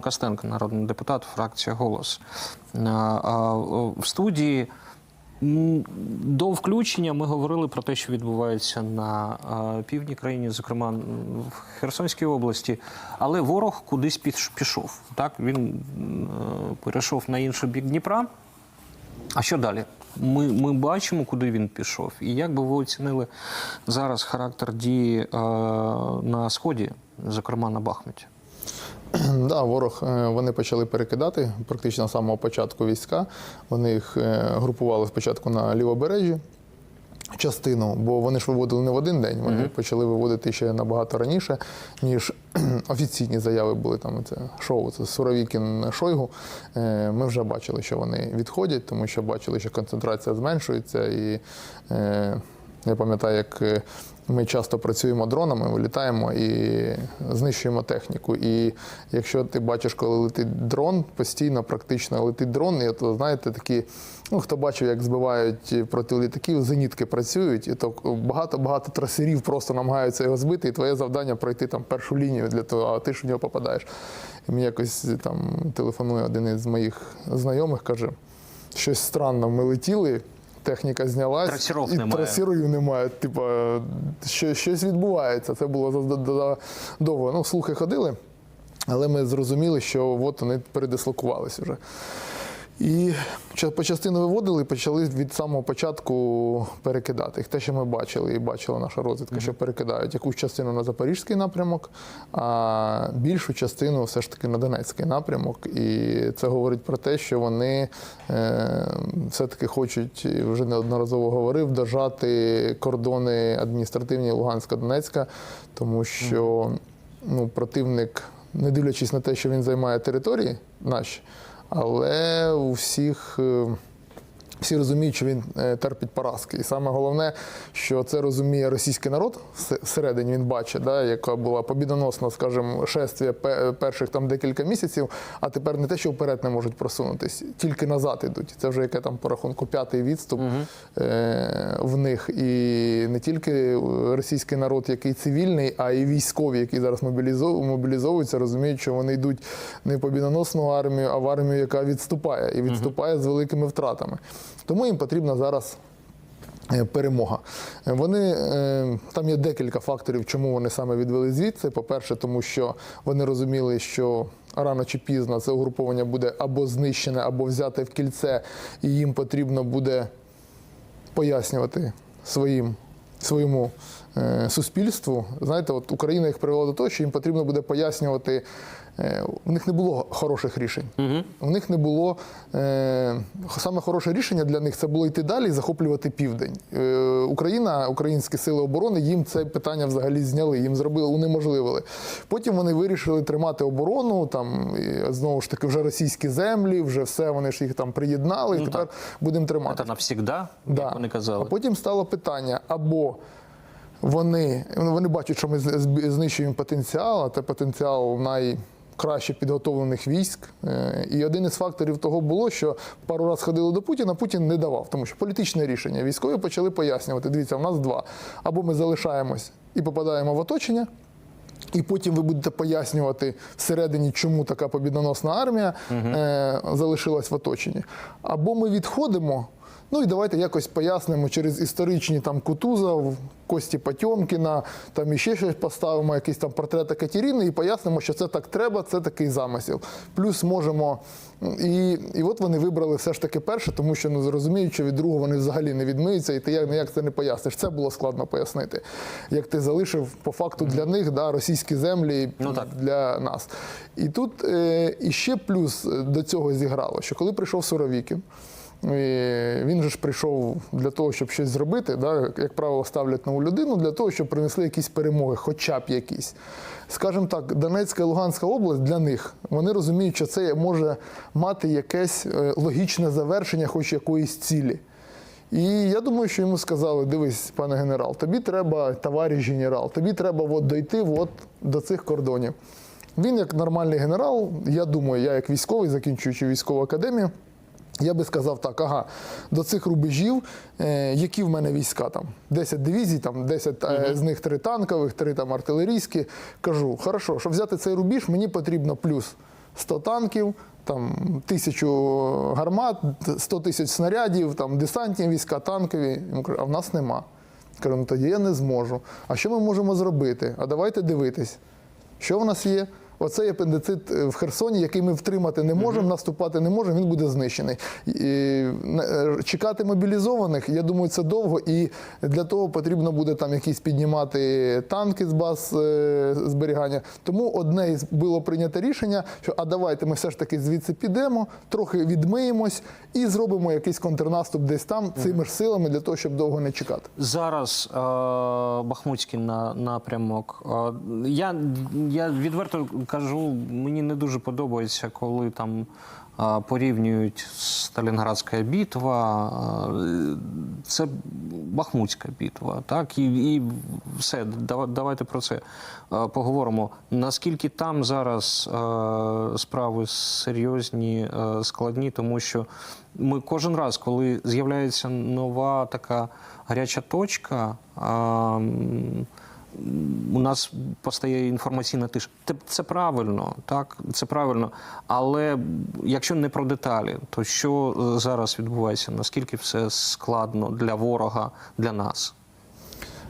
Костенко, народний депутат, фракція Голос. В студії до включення ми говорили про те, що відбувається на півдні країни, зокрема в Херсонській області. Але ворог кудись пішов. Так він перейшов на інший бік Дніпра. А що далі? Ми, ми бачимо, куди він пішов. І як би ви оцінили зараз характер дії е, на сході, зокрема на Бахмуті? Да, ворог е, вони почали перекидати практично з самого початку війська. Вони їх е, групували спочатку на лівобережжі. Частину, бо вони ж виводили не в один день, вони почали виводити ще набагато раніше, ніж офіційні заяви були там. Це шоу, це Суровікін Шойгу. Е, Ми вже бачили, що вони відходять, тому що бачили, що концентрація зменшується. І я пам'ятаю, як ми часто працюємо дронами, вилітаємо і знищуємо техніку. І якщо ти бачиш, коли летить дрон, постійно практично летить дрон, і то знаєте, такі, ну хто бачив, як збивають проти літаків, зенітки працюють, і то багато-багато трасерів просто намагаються його збити, і твоє завдання пройти там першу лінію для того, а ти ж в нього попадаєш. І мені якось там телефонує один із моїх знайомих, каже, щось странно, ми летіли. Техніка знялась, Трасіров і немає. трасірів немає. Типа, що, щось відбувається. Це було довго. Ну, слухи ходили, але ми зрозуміли, що от вони передислокувалися вже. І по частину виводили, почали від самого початку перекидати. Те, що ми бачили, і бачила наша розвідка, що перекидають якусь частину на Запорізький напрямок, а більшу частину все ж таки на Донецький напрямок. І це говорить про те, що вони е, все-таки хочуть, вже неодноразово говорив, дожати кордони адміністративні Луганська Донецька, тому що ну, противник, не дивлячись на те, що він займає території наші. Але у всіх е, всі розуміють, що він е, терпить поразки. І саме головне, що це розуміє російський народ вс- всередині. Він бачить, да, яка була побідоносна, скажімо, шествія перших там декілька місяців, а тепер не те, що вперед не можуть просунутись, тільки назад ідуть. Це вже яке там по рахунку п'ятий відступ е, в них. І не тільки російський народ, який цивільний, а й військові, які зараз мобілізов- мобілізовуються, розуміють, що вони йдуть не в побідоносну армію, а в армію, яка відступає, і відступає з великими втратами. Тому їм потрібна зараз. е, Перемога. Е, Вони е, там є декілька факторів, чому вони саме відвели звідси. По-перше, тому що вони розуміли, що рано чи пізно це угруповання буде або знищене, або взяте в кільце, і їм потрібно буде пояснювати своїм, своєму суспільству. Знаєте, от Україна їх привела до того, що їм потрібно буде пояснювати. Е, у них не було хороших рішень. У них не було е, саме хороше рішення для них це було йти далі і захоплювати південь. Е, Україна, українські сили оборони їм це питання взагалі зняли, їм зробили, унеможливили. Потім вони вирішили тримати оборону. Там і, знову ж таки вже російські землі, вже все вони ж їх там приєднали. і Ну, тепер так. будемо тримати. Це навсігда, Да. як вони казали. А потім стало питання або. Вони, вони бачать, що ми знищуємо потенціал, а це потенціал найкраще підготовлених військ. Е, І один із факторів того було, що пару разів ходили до Путіна, Путін не давав, тому що політичне рішення. Військові почали пояснювати: дивіться, в нас два. Або ми залишаємось і попадаємо в оточення. І потім ви будете пояснювати всередині, чому така побідоносна армія е, залишилась в оточенні. Або ми відходимо. Ну і давайте якось пояснимо через історичні там Кутузов, Кості Потьомкіна, там іще щось поставимо, якийсь там портрет Катерини, і пояснимо, що це так треба, це такий замисел. Плюс можемо. І, і от вони вибрали все ж таки перше, тому що ну, зрозуміють, що від другого вони взагалі не відмиються, і ти як, ніяк це не поясниш. Це було складно пояснити. Як ти залишив по факту для них да, російські землі Ну, так. для нас. І тут е, іще плюс до цього зіграло, що коли прийшов Суровікін, він же ж прийшов для того, щоб щось зробити. Да? Як правило, ставлять нову людину для того, щоб принесли якісь перемоги, хоча б якісь. Скажімо так, Донецька і Луганська область для них вони розуміють, що це може мати якесь е, логічне завершення, хоч якоїсь цілі. І я думаю, що йому сказали: дивись, пане генерал, тобі треба, товариш генерал, тобі треба от дойти от до цих кордонів. Він, як нормальний генерал, я думаю, я як військовий, закінчуючи військову академію, я би сказав так: ага, до цих рубежів, е, які в мене війська там? 10 дивізій, там 10 е, з них 3 танкових, 3 там артилерійські. Кажу, хорошо, щоб взяти цей рубіж, мені потрібно плюс 100 танків, там тисячу гармат, 100 тисяч снарядів, там десантні війська, танкові. А в нас нема. Кажу, ну тоді я не зможу. А що ми можемо зробити? А давайте дивитись. Що в нас є? Оцей апендицит е, в Херсоні, який ми втримати не можемо, наступати не можемо, він буде знищений. І, е, чекати мобілізованих, я думаю, це довго. І для того потрібно буде там якісь піднімати танки з баз е, зберігання. Тому одне із було прийнято рішення, що а давайте ми все ж таки звідси підемо, трохи відмиємось і зробимо якийсь контрнаступ десь там цими ж силами для того, щоб довго не чекати. Зараз е, Бахмутський на, напрямок. Я, я відверто кажу, мені не дуже подобається, коли там порівнюють Сталінградська битва. Е, це Бахмутська битва. Так? І, і все, давайте про це поговоримо. Наскільки там зараз справи серйозні, складні, тому що ми кожен раз, коли з'являється нова така гаряча точка, у нас постає інформаційна тиша. Це правильно, так, це правильно. Але якщо не про деталі, то що е, зараз відбувається? Наскільки все складно для ворога, для нас?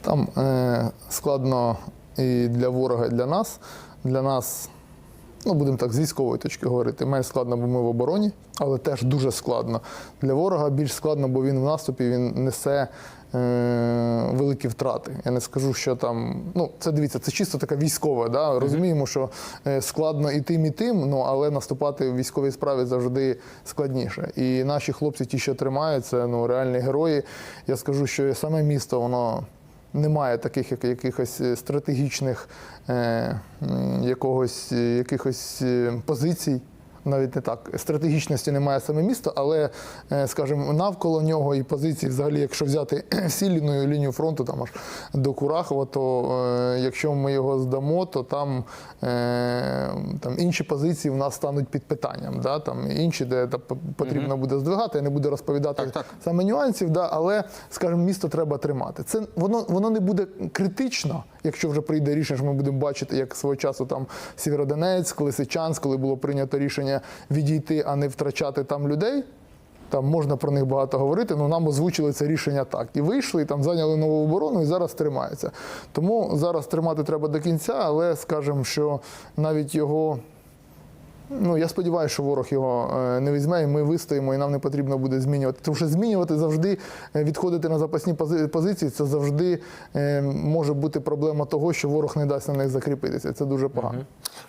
Там е, складно і для ворога, і для нас. Для нас, ну будемо так, з військової точки говорити, менш складно, бо ми в обороні, але теж дуже складно. Для ворога більш складно, бо він в наступі він несе великі втрати. Я не скажу, що там. Ну, це дивіться, це чисто така військова. Да? Розуміємо, що е, складно і тим, і тим, ну але наступати в військовій справі завжди складніше. І наші хлопці, ті, що тримають, це ну, реальні герої. Я скажу, що саме місто, воно немає таких як, якихось е, стратегічних е, якогось, е, якихось е, позицій. Навіть не так. Стратегічності немає саме місто, але, е, скажімо, навколо нього і позиції, взагалі, якщо взяти всі лінію, лінію фронту там аж до Курахова, то е, якщо ми його здамо, то там, е, там інші позиції в нас стануть під питанням. Да? Там інші, де та, потрібно буде здвигати. Я не буду розповідати Так, так. саме нюансів, да, але, скажімо, місто треба тримати. Це воно, воно не буде критично, якщо вже прийде рішення, що ми будемо бачити, як свого часу там Сєвєродонецьк, Лисичанськ, коли було прийнято рішення відійти, а не втрачати там людей. Там можна про них багато говорити, але нам озвучили це рішення так. І вийшли, і там зайняли нову оборону і зараз тримаються. Тому зараз тримати треба до кінця, але скажемо, що навіть його Ну, я сподіваюся, що ворог його е, не візьме, і ми вистоїмо, і нам не потрібно буде змінювати. Тому що змінювати завжди, е, відходити на запасні позиції, це завжди е, може бути проблема того, що ворог не дасть на них закріпитися. Це дуже погано.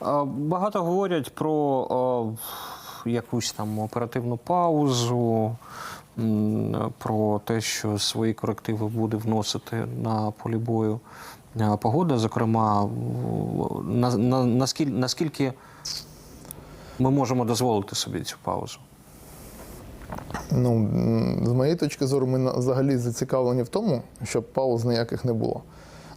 А, Багато говорять про якусь там оперативну паузу, про те, що свої корективи буде вносити на полі бою погода. Зокрема, на, на, наскільки, ми можемо дозволити собі цю паузу? Ну, з моєї точки зору, ми взагалі зацікавлені в тому, щоб пауз ніяких не було.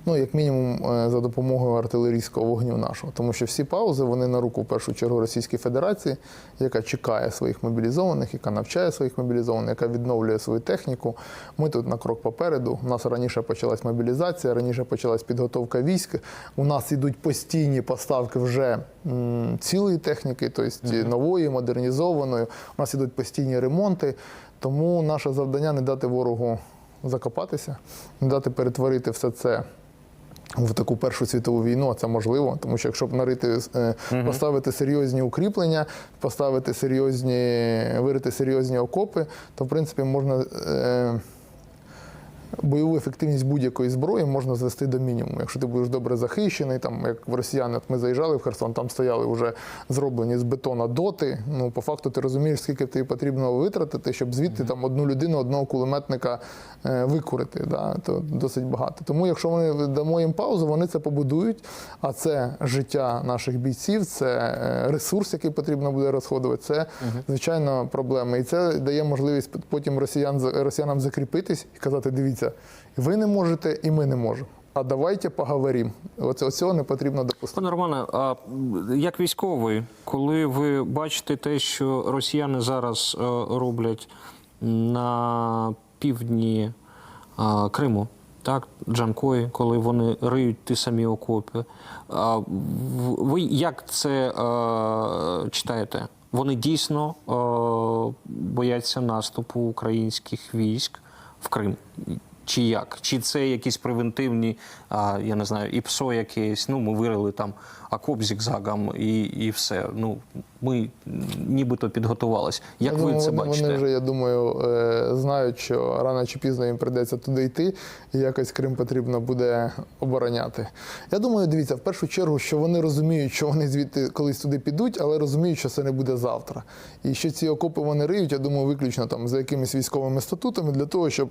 Ну, як мінімум, е, за допомогою артилерійського вогню нашого. Тому що всі паузи вони на руку в першу чергу Російській Федерації, яка чекає своїх мобілізованих, яка навчає своїх мобілізованих, яка відновлює свою техніку. Ми тут на крок попереду. У нас раніше почалась мобілізація, раніше почалась підготовка військ. У нас йдуть постійні поставки вже м, цілої техніки, тобто нової, модернізованої. У нас ідуть постійні ремонти. Тому наше завдання не дати ворогу закопатися, не дати перетворити все це. В таку першу світову війну, а це можливо, тому що якщо б нарити, е, поставити серйозні укріплення, поставити серйозні, вирити серйозні окопи, то в принципі можна е, бойову ефективність будь-якої зброї можна звести до мінімуму. Якщо ти будеш добре захищений, там як в росіяни, от ми заїжджали в Херсон, там стояли вже зроблені з бетона доти. Ну по факту ти розумієш, скільки тобі потрібно витратити, щоб звідти там одну людину, одного кулеметника е, викурити. Да? То досить багато. Тому, якщо ми дамо їм паузу, вони це побудують. А це життя наших бійців, це е, ресурс, який потрібно буде розходувати. Це звичайно проблема. І це дає можливість потім росіян росіянам закріпитись і казати: дивіться, ви не можете, і ми не можемо. А давайте поговоримо. Оце оцього не потрібно допустити. Пане Романе, а як військовий, коли ви бачите те, що росіяни зараз е, роблять на півдні е, Криму, Так, Джанкої, коли вони риють ті самі окопи. Ви як це е, читаєте? Вони дійсно бояться наступу українських військ в Крим. Чи як? Чи це якісь превентивні, а, я не знаю, і ПСО якесь, ну ми вирили там окоп зігзагом і, і все. Ну, ми нібито підготувалися. Як Я ви думаю, це вони, бачите? Вони вже, я думаю, е, знають, що рано чи пізно їм прийдеться туди йти, і якось Крим потрібно буде обороняти. Я думаю, дивіться, в першу чергу, що вони розуміють, що вони звідти колись туди підуть, але розуміють, що це не буде завтра. І що ці окопи вони риють, я думаю, виключно там за якимись військовими статутами для того, щоб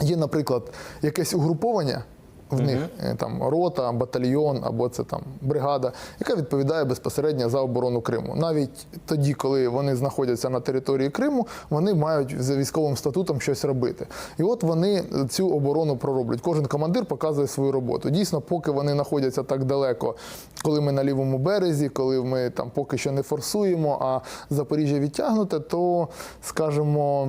є, наприклад, якесь угруповання. В них е, там рота, батальйон або це там бригада, яка відповідає безпосередньо за оборону Криму. Навіть тоді, коли вони знаходяться на території Криму, вони мають за військовим статутом щось робити. І от вони цю оборону пророблять. Кожен командир показує свою роботу. Дійсно, поки вони знаходяться так далеко, коли ми на лівому березі, коли ми там поки що не форсуємо, а Запоріжжя відтягнуте, то скажімо.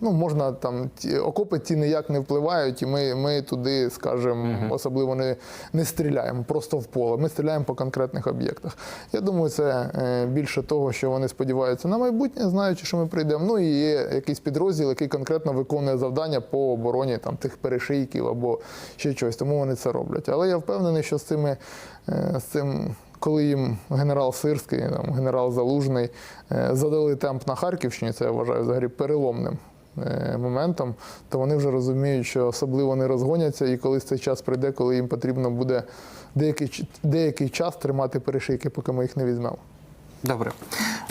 Ну, можна там ті, окопи ті ніяк не впливають, і ми, ми туди, скажімо, особливо не, не стріляємо просто в поле. Ми стріляємо по конкретних об'єктах. Я думаю, це е, більше того, що вони сподіваються на майбутнє, знаючи, що ми прийдемо. Ну і є якийсь підрозділ, який конкретно виконує завдання по обороні там тих перешийків або ще щось. Тому вони це роблять. Але я впевнений, що з цими е, з цим. Коли їм генерал Сирський, там, генерал Залужний е, задали темп на Харківщині, це я вважаю взагалі переломним моментом, то вони вже розуміють, що особливо не розгоняться, і колись цей час прийде, коли їм потрібно буде деякий, деякий час тримати перешийки, поки ми їх не візьмемо. Добре.